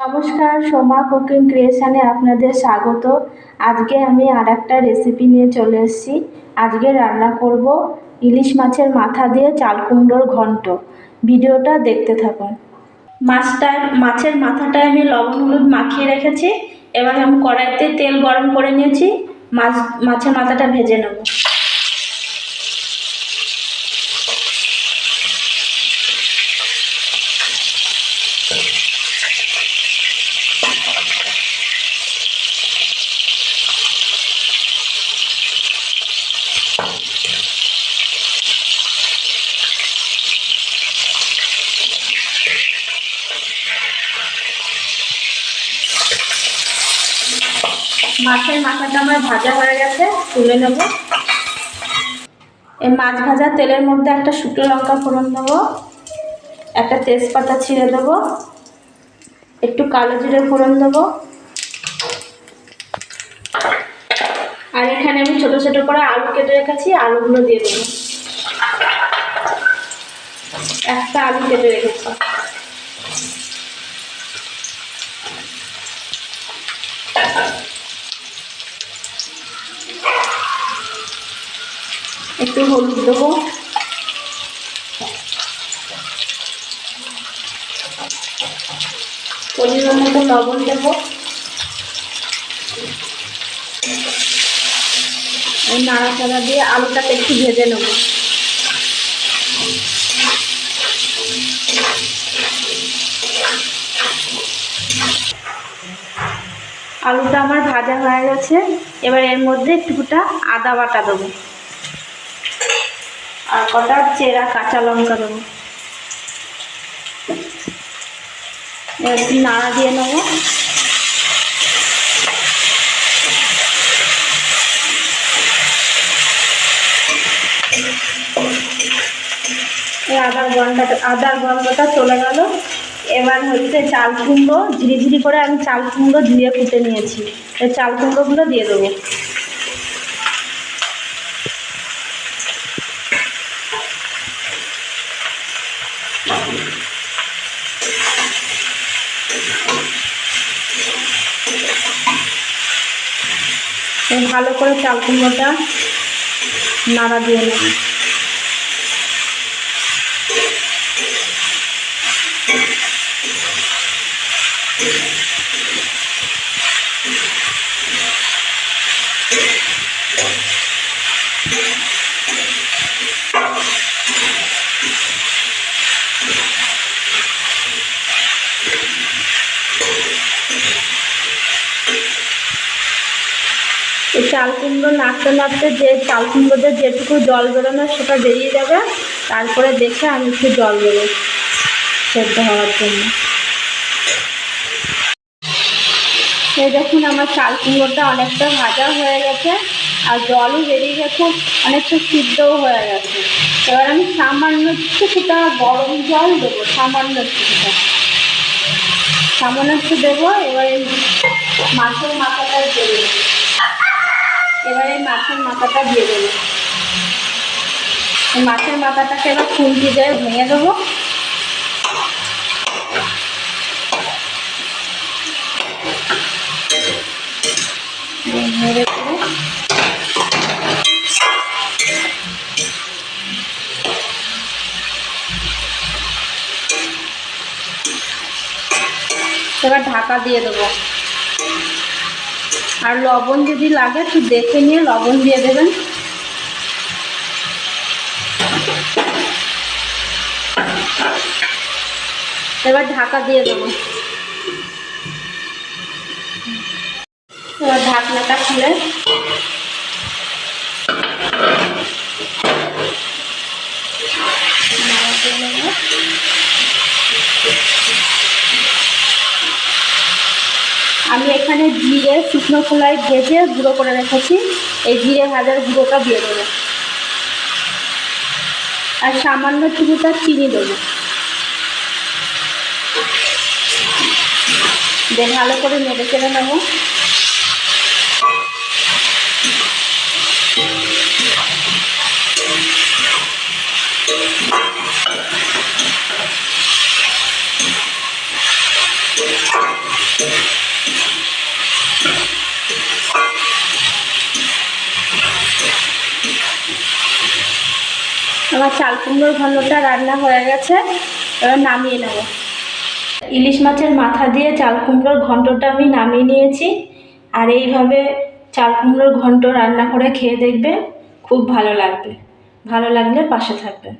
নমস্কার, সোমা কুকিং ক্রিয়েশানে আপনাদের স্বাগত। আজকে আমি আর একটা রেসিপি নিয়ে চলে এসেছি। আজকে রান্না করব ইলিশ মাছের মাথা দিয়ে চাল কুমড়োর ঘন্ট। ভিডিওটা দেখতে থাকুন। মাছটা মাছের মাথাটায় আমি লবণ হলুদ মাখিয়ে রেখেছি। এবার আমি কড়াইতে তেল গরম করে নিয়েছি। মাছ, মাছের মাথাটা ভেজে নেব। মাছের মাথাটা আমার ভাজা হয়ে গেছে, তুলে নেব। এই মাছ ভাজা তেলের মধ্যে একটা শুকনো লঙ্কা ফোড়ন দেবো, একটা তেজপাতা ছিঁড়ে দেবো, একটু কালো জিরে ফোড়ন দেবো। আর এখানে আমি ছোটো ছোটো করে আলু কেটে রেখেছি, আলুগুলো দিয়ে দেবো। একটা আলু কেটে রেখেছি। একটু হলুদ দেবো। পরিমাণ মতো লবণ দেবো। নাড়াচাড়া দিয়ে আলুটাকে একটু ভেজে নেব। আলুটা আমার ভাজা হয়ে গেছে। এবার এর মধ্যে একটুটা আদা বাটা দেবো। আর কটা চেরা কাঁচা লঙ্কা দেবো। নাড়া দিয়ে নেব। আদার গন্ধটা আদার গন্ধটা চলে গেল। এবার হচ্ছে চাল কুমড়ো ঝিরি করে আমি চাল কুমড়ো ধুয়ে কুটে নিয়েছি। চাল কুমড়োগুলো দিয়ে দেবো। ভালো করে চাল কুমড়োটা নাড়া দিয়ে নেব। এই চাল কুমড়ো নাড়তে নাড়তে যে চাল কুমড়োতে যেটুকু জল বেরোনো সেটা বেরিয়ে যাবে। তারপরে দেখে আমি একটু জল দেবো সেদ্ধ হওয়ার জন্য। এই দেখুন আমার চাল কুমড়োটা অনেকটা ভাজা হয়ে গেছে আর জলও বেরিয়ে গেছে, অনেকটা সিদ্ধও হয়ে গেছে। এবার আমি সামান্য কিছুটা গরম জল দেবো, সামান্য কিছুটা। সামান্য একটু দেবো, এবার মাছের মাথাটা দেবো। মাছের মাথাটা দিয়ে দেবো। মাছের মাথাটাকে এবার খুন্তি দিয়ে ভেঙে দেবো। এবার ঢাকা দিয়ে দেবো। আর লবণ যদি লাগে, একটু দেখে নিয়ে লবণ দিয়ে দেবেন। এবার ঢাকা দিয়ে দেবো। এবার ঢাকনাটা খুলে। আমি এখানে জিরে, শুকনো খোলায় ভেজে গুঁড়ো করে রেখেছি। এই জিরে ভাজার গুঁড়োটা দিয়ে দেবো। আর সামান্য কিছুটা চিনি দেবো। দিয়ে ভালো করে নেড়ে চেড়ে নেব। আমার চাল কুমড়োর ঘন্টটা রান্না হয়ে গেছে, এবার নামিয়ে নেব। ইলিশ মাছের মাথা দিয়ে চাল কুমড়োর ঘন্টটা আমি নামিয়ে নিয়েছি, আর এইভাবে চাল কুমড়োর ঘন্ট রান্না করে খেয়ে দেখবে, খুব ভালো লাগবে। ভালো লাগলে পাশে থাকবে